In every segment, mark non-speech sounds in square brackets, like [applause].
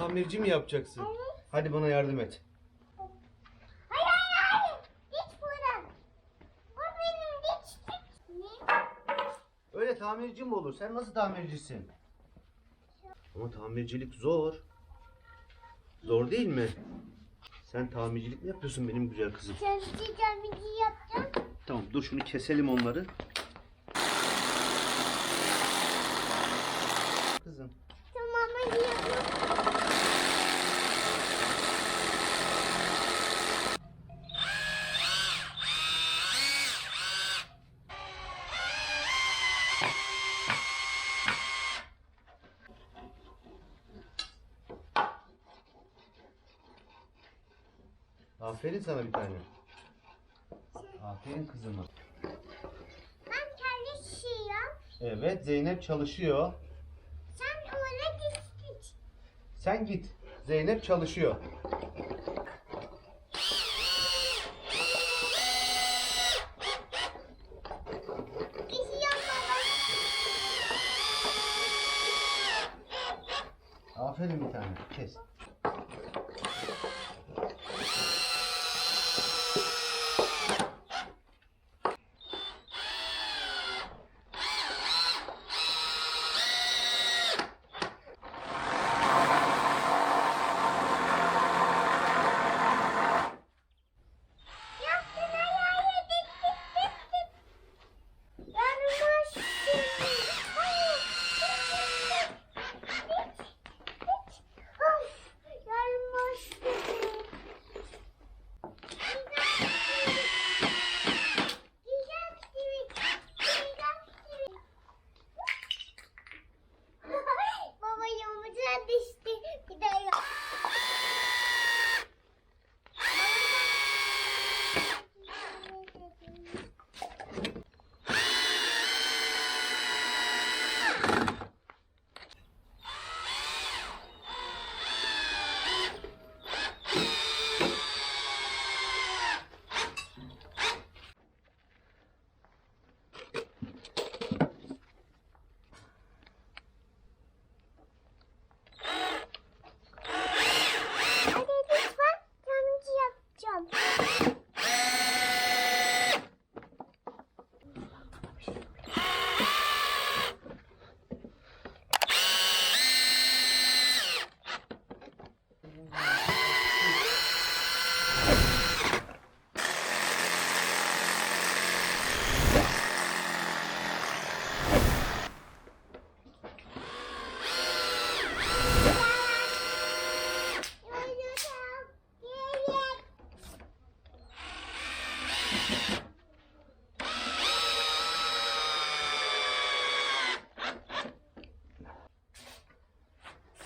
tamirci mi yapacaksın? Hadi bana yardım et. Hayır hayır hayır. Git buradan. Bu benim. Ne? Öyle tamirci mi olur? Sen nasıl tamircisin? Ama tamircilik zor. Zor değil mi? Sen tamircilik mi yapıyorsun benim güzel kızım? Çalışacağım bir yapacağım. Tamam dur şunu keselim onları. Aferin sana bir tane. Aferin kızıma. Ben çalışıyorum. Evet Zeynep çalışıyor. Sen oraya git. Sen git. Zeynep çalışıyor.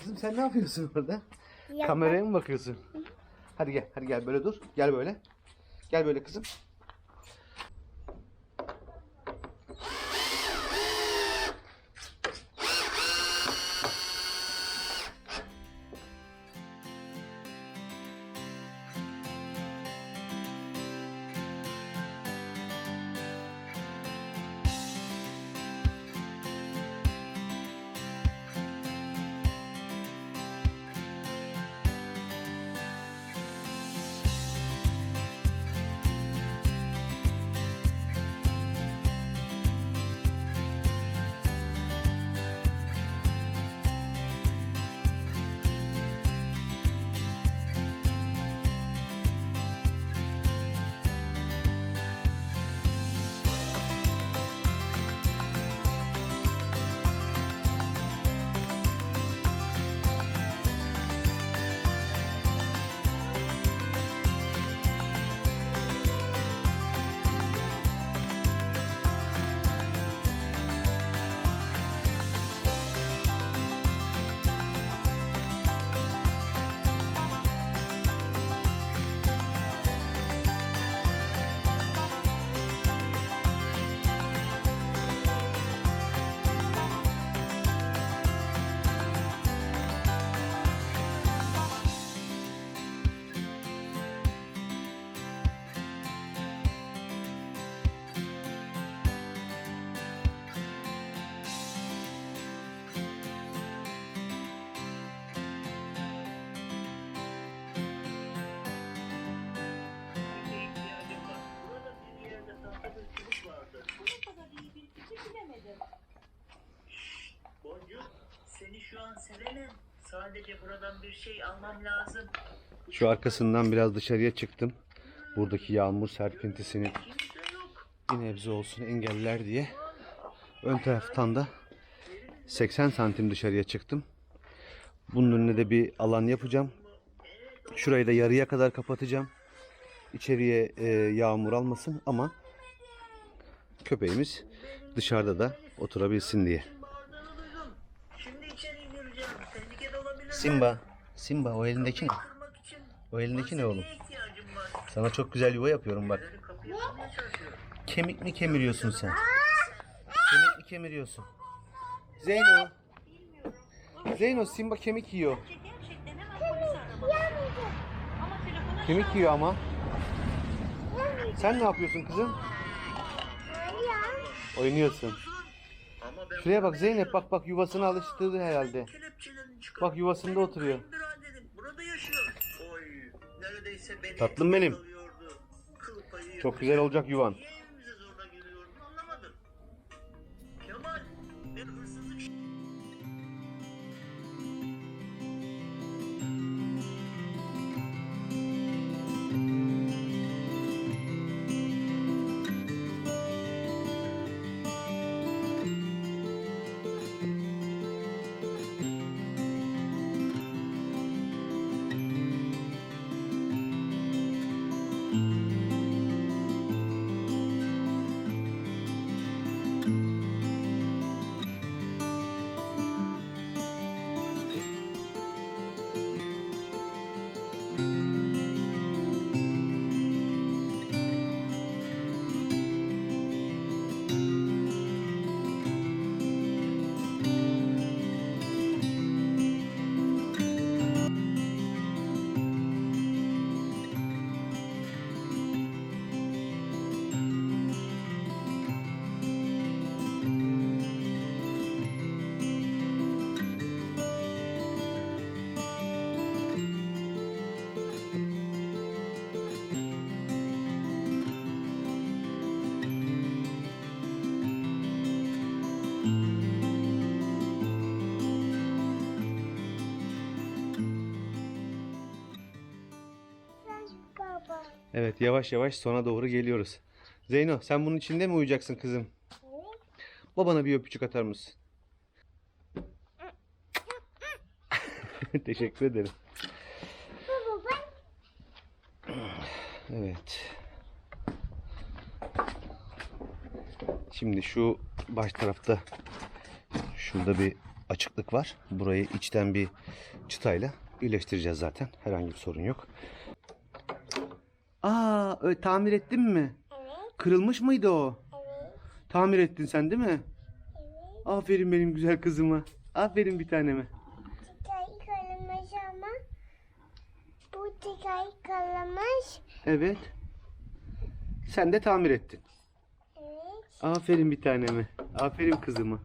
Kızım sen ne yapıyorsun orada? Kameraya mı bakıyorsun? Hadi gel, hadi gel böyle dur. Gel böyle. Gel böyle kızım. Şu an sevenim. Sadece buradan bir şey almam lazım. Şu arkasından biraz dışarıya çıktım. Buradaki yağmur serpintisini bir nebze olsun engeller diye. Ön taraftan da 80 santim dışarıya çıktım. Bunun önüne de bir alan yapacağım. Şurayı da yarıya kadar kapatacağım. İçeriye e, yağmur almasın ama köpeğimiz dışarıda da oturabilsin diye. Simba, Simba o elindeki ne? O elindeki ne oğlum? Sana çok güzel yuva yapıyorum bak. Kemik mi kemiriyorsun sen? Kemik mi kemiriyorsun? Zeyno. Zeyno Simba kemik yiyor. Kemik yiyor ama. Sen ne yapıyorsun kızım? Oynuyorsun. Şuraya bak Zeynep bak bak yuvasına alıştırdı herhalde. Çıkar. Bak yuvasında oturuyor. Kayınbiraderim burada yaşıyor. Oy. Neredeyse beni Tatlım benim. alıyordu. Kıl payı Çok güzel olacak yuvan. Niye Evet yavaş yavaş sona doğru geliyoruz. Zeyno sen bunun içinde mi uyuyacaksın kızım? Babana bir öpücük atar mısın? [laughs] Teşekkür ederim. Evet. Şimdi şu baş tarafta şurada bir açıklık var. Burayı içten bir çıtayla birleştireceğiz zaten. Herhangi bir sorun yok. Aa, öyle tamir ettin mi? Evet. Kırılmış mıydı o? Evet. Tamir ettin sen değil mi? Evet. Aferin benim güzel kızıma. Aferin bir taneme. Tıkayı kalamış ama bu tıkayı kalamış. Evet. Sen de tamir ettin. Evet. Aferin bir taneme. Aferin kızıma.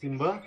Simba?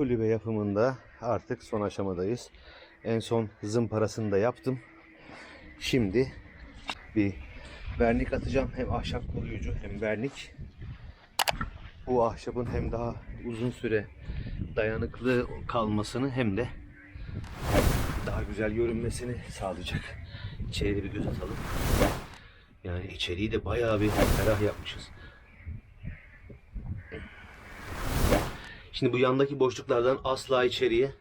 Kulübe yapımında artık son aşamadayız. En son zımparasını da yaptım. Şimdi bir vernik atacağım. Hem ahşap koruyucu hem vernik. Bu ahşabın hem daha uzun süre dayanıklı kalmasını hem de daha güzel görünmesini sağlayacak. İçeri bir göz atalım. Yani içeriği de bayağı bir ferah yapmışız. Şimdi bu yandaki boşluklardan asla içeriye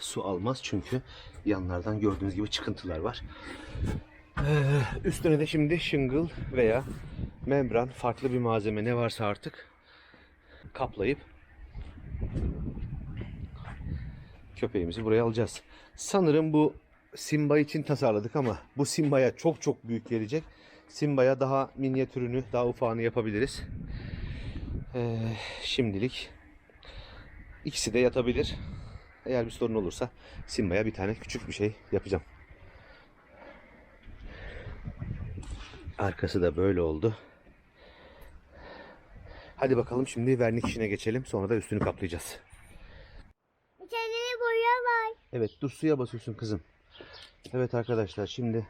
su almaz çünkü yanlardan gördüğünüz gibi çıkıntılar var. Ee, üstüne de şimdi shingle veya membran farklı bir malzeme ne varsa artık kaplayıp köpeğimizi buraya alacağız. Sanırım bu Simba için tasarladık ama bu Simba'ya çok çok büyük gelecek. Simba'ya daha minyatürünü, daha ufağını yapabiliriz. Ee, şimdilik ikisi de yatabilir. Eğer bir sorun olursa Simba'ya bir tane küçük bir şey yapacağım. Arkası da böyle oldu. Hadi bakalım şimdi vernik işine geçelim. Sonra da üstünü kaplayacağız. İçeride boya var. Evet dur suya basıyorsun kızım. Evet arkadaşlar şimdi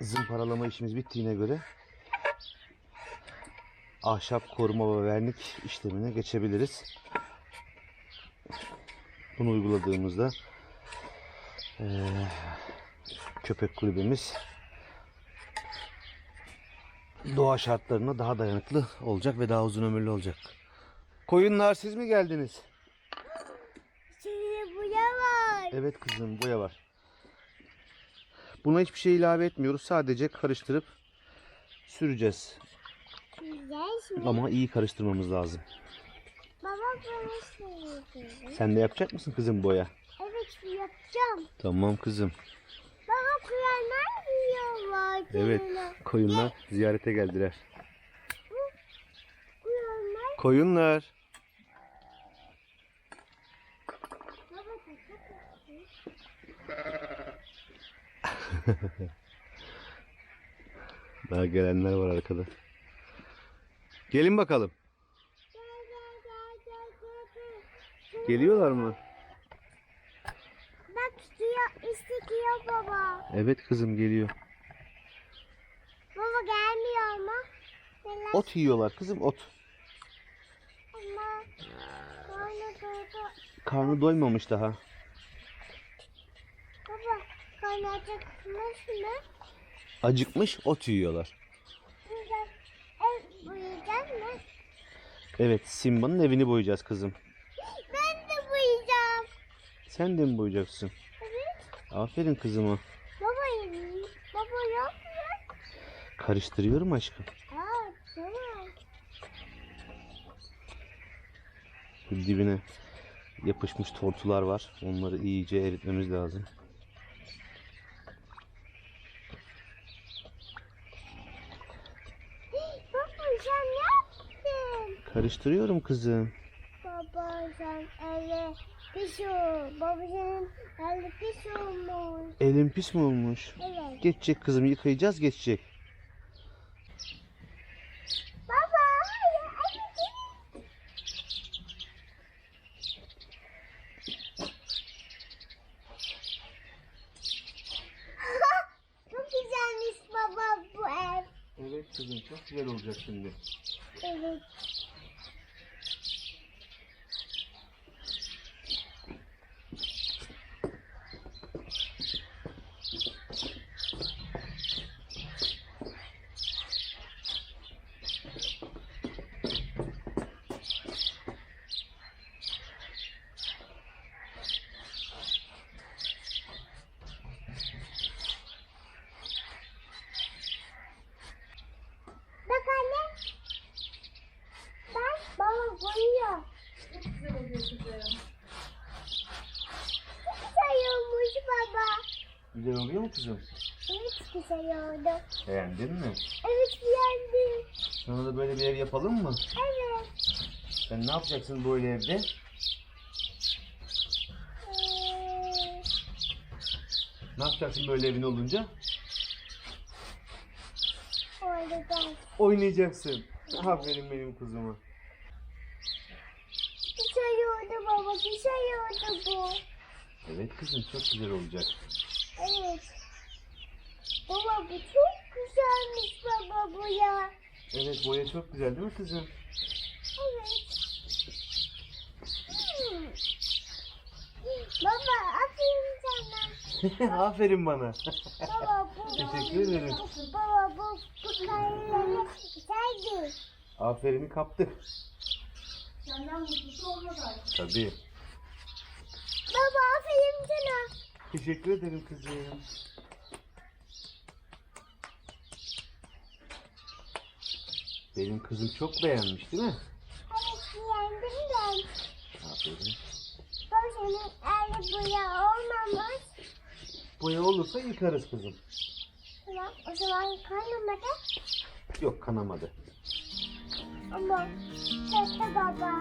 zımparalama işimiz bittiğine göre ahşap koruma ve vernik işlemine geçebiliriz. Bunu uyguladığımızda eee, köpek kulübemiz doğa şartlarına daha dayanıklı olacak ve daha uzun ömürlü olacak. Koyunlar siz mi geldiniz? İçeride boya var. Evet kızım boya var. Buna hiçbir şey ilave etmiyoruz. Sadece karıştırıp süreceğiz. Güzel. Ama iyi karıştırmamız lazım. Baba söyledi. Sen de yapacak mısın kızım boya? Evet yapacağım. Tamam kızım. Baba kuyanlar yiyorlar. Evet koyunlar ziyarete geldiler. Koyunlar. Takak [laughs] Daha gelenler var arkada. Gelin bakalım. Gel gel gel gel gel. gel. Geliyorlar mı? Bak suya istikiyor baba. Evet kızım geliyor. Baba Baba gelmiyor ama. Neler Ot yiyorlar kızım ot. ama. Karnı doydu. Karnı doymamış daha. Baba karnı acıkmış mı? Acıkmış ot yiyorlar. Uyuyacak mı? Evet Simba'nın evini boyayacağız kızım. Ben de uyuyacağım. Sen de mi boyayacaksın? Evet. Aferin kızıma. Baba, baba yok mu? Karıştırıyorum aşkım. Aa, tamam. Dibine yapışmış tortular var. Onları iyice eritmemiz lazım. Baba sen ne yaptın? Karıştırıyorum kızım. Baba sen eli pis ol. Baba senin eli pis olmuş. Elin pis mi olmuş? Evet. Geçecek kızım yıkayacağız geçecek. Baba. [laughs] Çok güzelmiş baba bu ev. Evet kızım çok güzel olacak şimdi. Evet. Bak anne. Bak baba boyuyor. Çok güzel oluyor kızım. Çok güzel olmuş baba. Güzel? Evet güzel oldu. Beğendin mi? Evet beğendim. Sana da böyle bir ev yapalım mı? Evet. Sen ne yapacaksın böyle evde? Ee, Ne yapacaksın böyle evin olunca? oynayacağız. Oynayacaksın. Aferin benim kuzuma. Güzel oldu baba güzel oldu bu. Evet kızım çok güzel olacak. Evet. Baba bu çok güzelmiş baba bu ya. Evet boya çok güzel değil mi kızım? Evet. Hmm. Baba aferin sana. [laughs] Aferin bana. Baba bu. [laughs] Teşekkür ederim. Baba bu bu kareleri güzeldi. Aferini kaptık. Senden mutlusu olmaz artık. Tabii. Baba aferin sana. Teşekkür ederim kızım. Benim kızım çok beğenmiş değil mi? Evet beğendim ben. Aferin. Senin eli boya olmamış. Boya olursa yıkarız kızım. Tamam o zaman kaynamadı. Yok kanamadı. Ama kötü baba.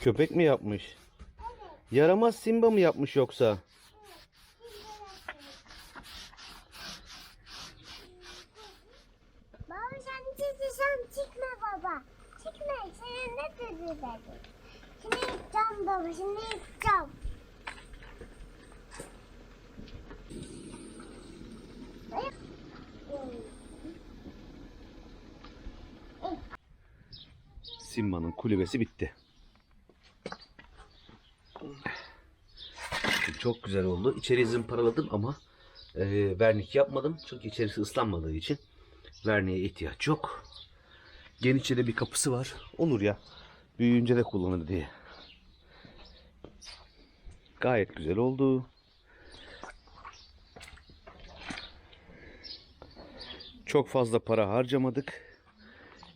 Köpek mi yapmış? Yaramaz Simba mı yapmış yoksa? Baba sen çıkırsan çıkma baba. Çıkma senin ne dedi dedi. Şimdi yapacağım baba şimdi yapacağım. Simba'nın kulübesi bitti. Çok güzel oldu. İçeriği zımparaladım ama e, vernik yapmadım. Çünkü içerisi ıslanmadığı için verniğe ihtiyaç yok. Genişçe de bir kapısı var. Olur ya. Büyüyünce de kullanır diye. Gayet güzel oldu. Çok fazla para harcamadık.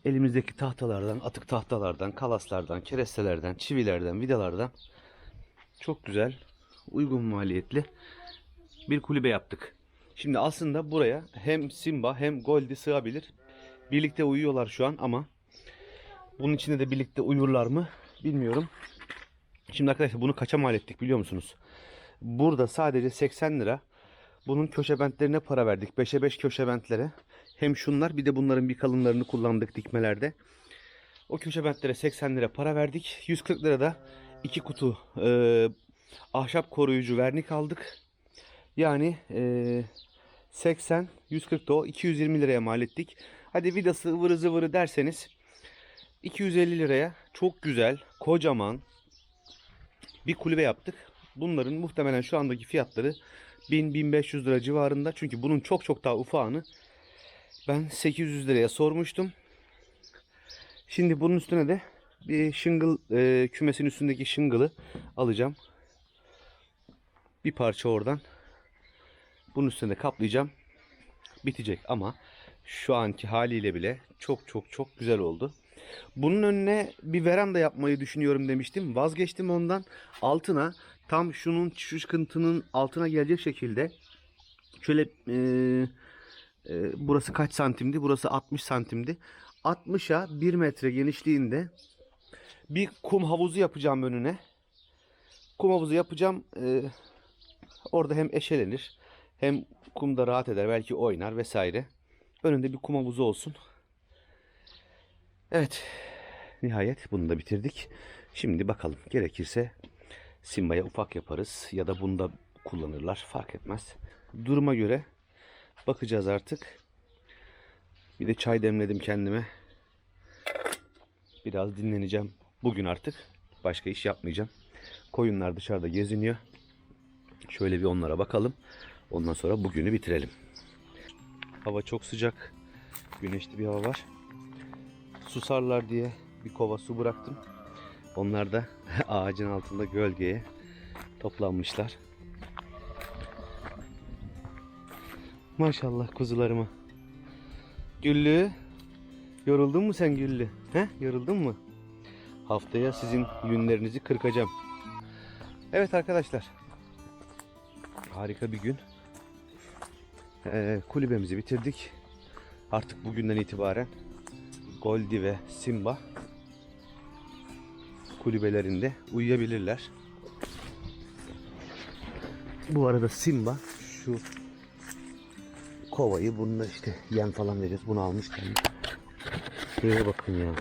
Elimizdeki tahtalardan, atık tahtalardan, kalaslardan, kerestelerden, çivilerden, vidalardan çok güzel, uygun maliyetli bir kulübe yaptık. Şimdi aslında buraya hem Simba hem Goldie sığabilir. Birlikte uyuyorlar şu an ama bunun içinde de birlikte uyurlar mı bilmiyorum. Şimdi arkadaşlar bunu kaça mal ettik biliyor musunuz? Burada sadece 80 lira. Bunun köşebentlerine para verdik. 5'e 5 köşebentlere. Hem şunlar bir de bunların bir kalınlarını kullandık dikmelerde. O köşebentlere 80 lira para verdik. 140 lira da iki kutu e, ahşap koruyucu vernik aldık. Yani e, 80, 140 da o 220 liraya mal ettik. Hadi vidası ıvırı zıvırı derseniz 250 liraya çok güzel, kocaman bir kulübe yaptık. Bunların muhtemelen şu andaki fiyatları 1000-1500 lira civarında. Çünkü bunun çok çok daha ufağını ben 800 liraya sormuştum. Şimdi bunun üstüne de bir şıngıl e, kümesin üstündeki şıngılı alacağım. Bir parça oradan. Bunun üstüne kaplayacağım. Bitecek ama şu anki haliyle bile çok çok çok güzel oldu. Bunun önüne bir veranda yapmayı düşünüyorum demiştim. Vazgeçtim ondan. Altına tam şunun şu çıkıntının altına gelecek şekilde şöyle e, e, burası kaç santimdi? Burası 60 santimdi. 60'a 1 metre genişliğinde bir kum havuzu yapacağım önüne. Kum havuzu yapacağım. E, orada hem eşelenir hem kumda rahat eder. Belki oynar vesaire. Önünde bir kum havuzu olsun. Evet. Nihayet bunu da bitirdik. Şimdi bakalım gerekirse Simba'ya ufak yaparız ya da bunda kullanırlar fark etmez. Duruma göre bakacağız artık. Bir de çay demledim kendime. Biraz dinleneceğim. Bugün artık başka iş yapmayacağım. Koyunlar dışarıda geziniyor. Şöyle bir onlara bakalım. Ondan sonra bugünü bitirelim. Hava çok sıcak. Güneşli bir hava var. Susarlar diye bir kova su bıraktım. Onlar da [laughs] ağacın altında gölgeye toplanmışlar. Maşallah kuzularıma. Güllü. Yoruldun mu sen Güllü? He? Yoruldun mu? Haftaya sizin yünlerinizi kırkacağım. Evet arkadaşlar. Harika bir gün. Ee, kulübemizi bitirdik. Artık bugünden itibaren Goldie ve Simba kulübelerinde uyuyabilirler. Bu arada Simba şu kovayı bununla işte yem falan vereceğiz. Bunu almış kendi. Şuraya bakın ya.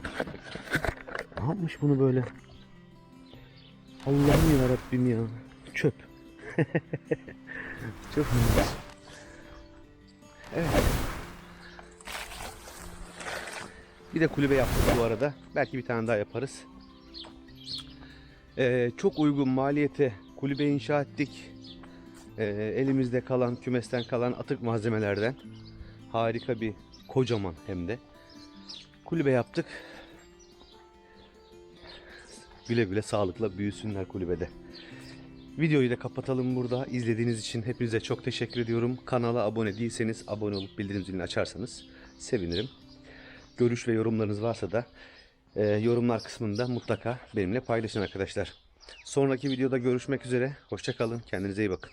Ne yapmış bunu böyle? Allah'ım ya Rabbim ya. [laughs] Çok ilginç. Evet. Bir de kulübe yaptık bu arada. Belki bir tane daha yaparız. Ee, çok uygun maliyete kulübe inşa ettik. Ee, elimizde kalan, kümesten kalan atık malzemelerden harika bir kocaman hem de kulübe yaptık. Güle güle sağlıkla büyüsünler kulübede. Videoyu da kapatalım burada. İzlediğiniz için hepinize çok teşekkür ediyorum. Kanala abone değilseniz abone olup bildirim zilini açarsanız sevinirim. Görüş ve yorumlarınız varsa da e, yorumlar kısmında mutlaka benimle paylaşın arkadaşlar. Sonraki videoda görüşmek üzere. Hoşçakalın. Kendinize iyi bakın.